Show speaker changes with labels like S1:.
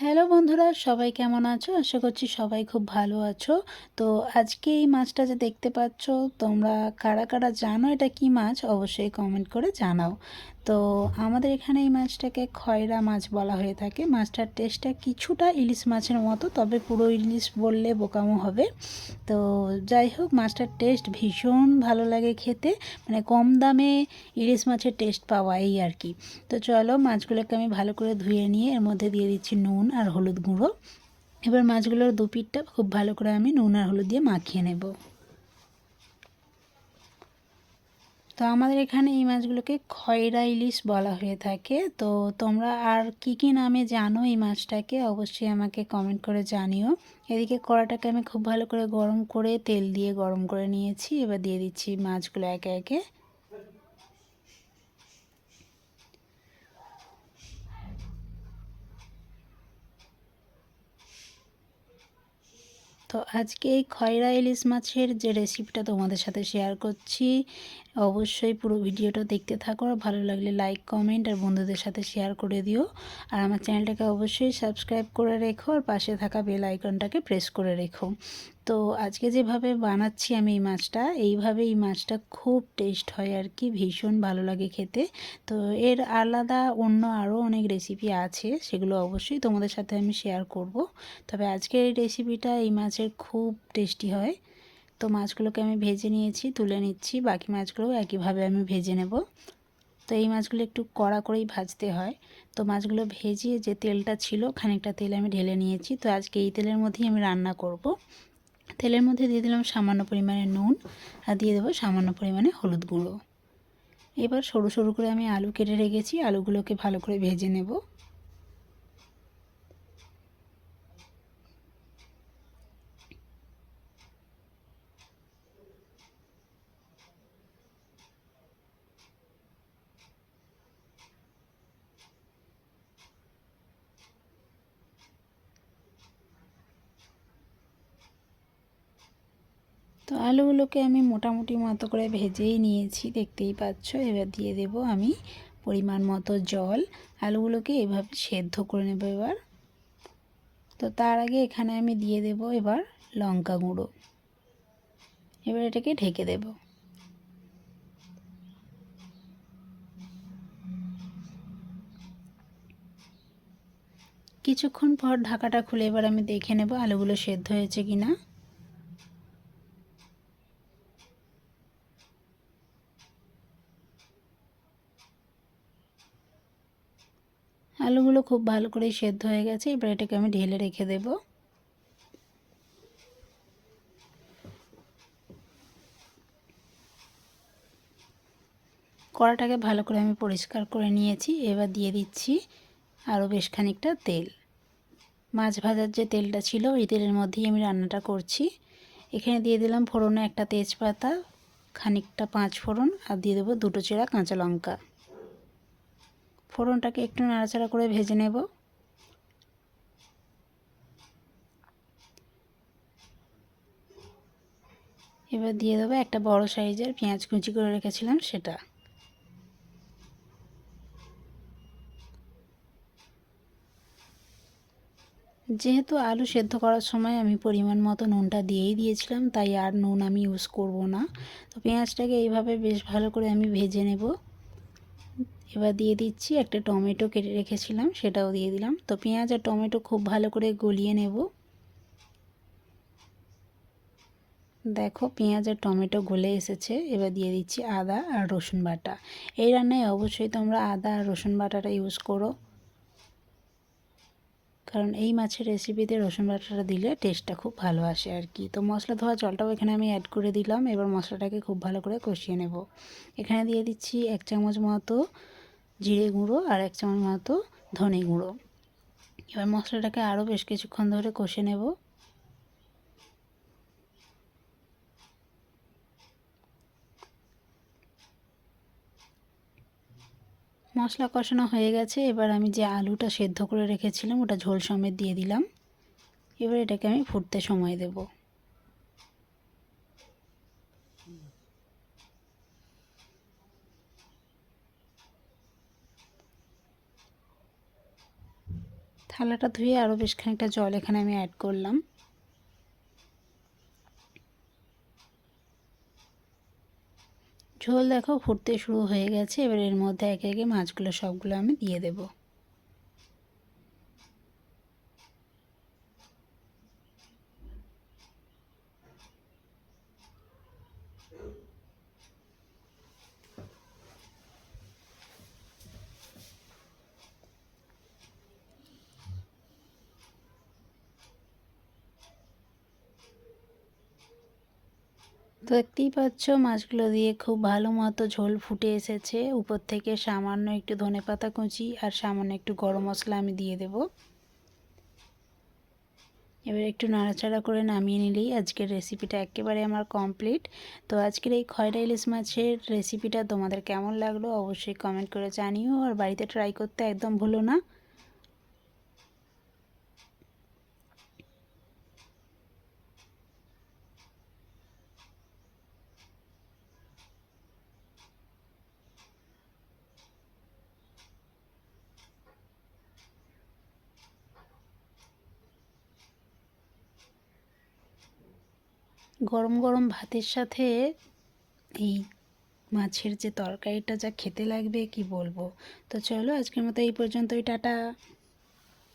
S1: Hello বন্ধুরা, সবাই কেমন আছো? আশা করছি সবাই খুব ভালো আছো। তো আজকে এই মাছটা যে দেখতে পাচ্ছ, তোমরা কারা কারা জানো এটা কি মাছ, অবশ্যই কমেন্ট করে জানাও। তো আমাদের এখানে এই মাছটাকে খয়রা মাছ বলা হয়ে থাকে। মাছটার টেস্টটা কিছুটা ইলিশ মাছের মতো, তবে পুরো ইলিশ বললে বোকামো হবে। তো যাই হোক, মাছটার টেস্ট ভীষণ ভালো লাগে খেতে। মানে কম দামে ইলিশ মাছের টেস্ট পাওয়া এই আর কি। তো চলো, মাছগুলোকে আমি ভালো করে ধুয়ে নিয়ে এর মধ্যে দিয়ে দিচ্ছি নুন আর হলুদ গুঁড়ো। এবার মাছগুলোর দু পিঠটা খুব ভালো করে আমি নুন আর হলুদ দিয়ে মাখিয়ে নেব। তো আমাদের এখানে এই মাছগুলোকে খয়রা ইলিশ বলা হয়ে থাকে। তো তোমরা আর কি কি নামে জানো এই মাছটাকে অবশ্যই আমাকে কমেন্ট করে জানিও। এদিকে কড়াটাকে আমি খুব ভালো করে গরম করে তেল দিয়ে গরম করে নিয়েছি। এবার দিয়ে দিচ্ছি মাছগুলো একে একে। তো আজকে এই খয়রা ইলিশ মাছের যে রেসিপিটা তোমাদের সাথে শেয়ার করছি অবশ্যই পুরো ভিডিওটা দেখতে থাকো আর ভালো লাগলে লাইক কমেন্ট আর বন্ধুদের সাথে শেয়ার করে দিও। আর আমার চ্যানেলটাকে অবশ্যই সাবস্ক্রাইব করে রেখো আর পাশে থাকা বেল আইকনটাকে প্রেস করে রেখো। তো আজকে যেভাবে বানাচ্ছি আমি এই মাছটা, এইভাবে এই মাছটা খুব টেস্ট হয় আর কি, ভীষণ ভালো লাগে খেতে। তো এর আলাদা অন্য আরও অনেক রেসিপি আছে, সেগুলো অবশ্যই তোমাদের সাথে আমি শেয়ার করব। তবে আজকের এই রেসিপিটা এই মাছের খুব টেস্টি হয়। তো মাছগুলোকে আমি ভেজে নিয়েছি, তুলে নিচ্ছি, বাকি মাছগুলোও একইভাবে আমি ভেজে নেব। তো এই মাছগুলো একটু কড়া করেই ভাজতে হয়। তো মাছগুলো ভেজিয়ে যে তেলটা ছিল, খানিকটা তেল আমি ঢেলে নিয়েছি। তো আজকে এই তেলের মধ্যেই আমি রান্না করব। তেলের মধ্যে দিয়ে দিলাম সামান্য পরিমাণে নুন আর দিয়ে দেবো সামান্য পরিমাণে হলুদ গুঁড়ো। এবার সরু সরু করে আমি আলু কেটে রেখেছি। আলুগুলোকে ভালো করে ভেজে নেব। তো আলুগুলোকে আমি মোটামুটি মতো করে ভেজেই নিয়েছি, দেখতেই পাচ্ছ। এবার দিয়ে দেব আমি পরিমাণ মতো জল। আলুগুলোকে এভাবে সেদ্ধ করে নেব এবার। তো তার আগে এখানে আমি দিয়ে দেব এবার লঙ্কা গুঁড়ো। এবার এটাকে ঢেকে দেব। কিছুক্ষণ পর ঢাকাটা খুলে এবার আমি দেখে নেব আলুগুলো সেদ্ধ হয়েছে কিনা। আলুগুলো খুব ভালো করে সেদ্ধ হয়ে গেছে, এবার এটাকে আমি ঢেলে রেখে দেব। কড়াটাকে ভালো করে আমি পরিষ্কার করে নিয়েছি, এবার দিয়ে দিচ্ছি আরও বেশ খানিকটা তেল। মাছ ভাজার যে তেলটা ছিল, ওই তেলের মধ্যেই আমি রান্নাটা করছি। এখানে দিয়ে দিলাম ফোড়নে একটা তেজপাতা, খানিকটা পাঁচ ফোড়ন, আর দিয়ে দেবো দুটো চেরা কাঁচা লঙ্কা। ফোড়নটাকে একটু নাড়াচাড়া করে ভেজে নেব। এবার দিয়ে দেবো একটা বড় সাইজের পেঁয়াজ কুচি করে রেখেছিলাম সেটা। যেহেতু আলু সেদ্ধ করার সময় আমি পরিমাণ মতো নুনটা দিয়েই দিয়েছিলাম, তাই আর নুন আমি ইউজ করব না। তো পেঁয়াজটাকে এইভাবে বেশ ভালো করে আমি ভেজে নেব। এবার দিয়ে দিচ্ছি একটা টমেটো কেটে রেখেছিলাম, সেটাও দিয়ে দিলাম। তো পেঁয়াজ আর টমেটো খুব ভালো করে গলিয়ে নেব। দেখো, পেঁয়াজ আর টমেটো গলে এসেছে। এবার দিয়ে দিচ্ছি আদা আর রসুন বাটা। এই রান্নায় অবশ্যই তোমরা আদা আর রসুন বাটাটা ইউজ করো। কারণ এই মাছের রেসিপিতে রসুন বাটাটা দিলে টেস্টটা খুব ভালো আসে আর কি। তো মশলা ধোয়া জলটাও এখানে আমি অ্যাড করে দিলাম। এবার মশলাটাকে খুব ভালো করে কষিয়ে নেব। এখানে দিয়ে দিচ্ছি এক চামচ মতো জিরে গুঁড়ো আর এক চামচ মতো ধনে গুঁড়ো। এবার মশলাটাকে আরও বেশ কিছুক্ষণ ধরে কষে নেব। মশলা কষানো হয়ে গেছে। এবার আমি যে আলুটা সেদ্ধ করে রেখেছিলাম, ওটা ঝোল সমেত দিয়ে দিলাম। এবার এটাকে আমি ফুটতে সময় দেবো। থালাটা ধুয়ে আরও বেশ খানিকটা জল এখানে আমি অ্যাড করলাম। ঝোল দেখো ফুটতে শুরু হয়ে গেছে। এবার এর মধ্যে একে একে মাছগুলো সবগুলো আমি দিয়ে দেবো। তো দেখতেই পাচ্ছ মাছগুলো দিয়ে খুব ভালো মতো ঝোল ফুটে এসেছে। উপর থেকে সামান্য একটু ধনে পাতা কুচি আর সামান্য একটু গরম মশলা আমি দিয়ে দেব। এবার একটু নাড়াচাড়া করে নামিয়ে নিলেই আজকের রেসিপিটা একেবারে আমার কমপ্লিট তো আজকের এই খয়রা ইলিশ মাছের রেসিপিটা তোমাদের কেমন লাগল অবশ্যই কমেন্ট করে জানিও। আর বাড়িতে ট্রাই করতে একদম ভুলো না। গরম গরম ভাতের সাথে এই মাছের যে তরকারিটা যা খেতে লাগবে, কি বলব? তো চলো আজকের মতো এই পর্যন্তই, টাটা।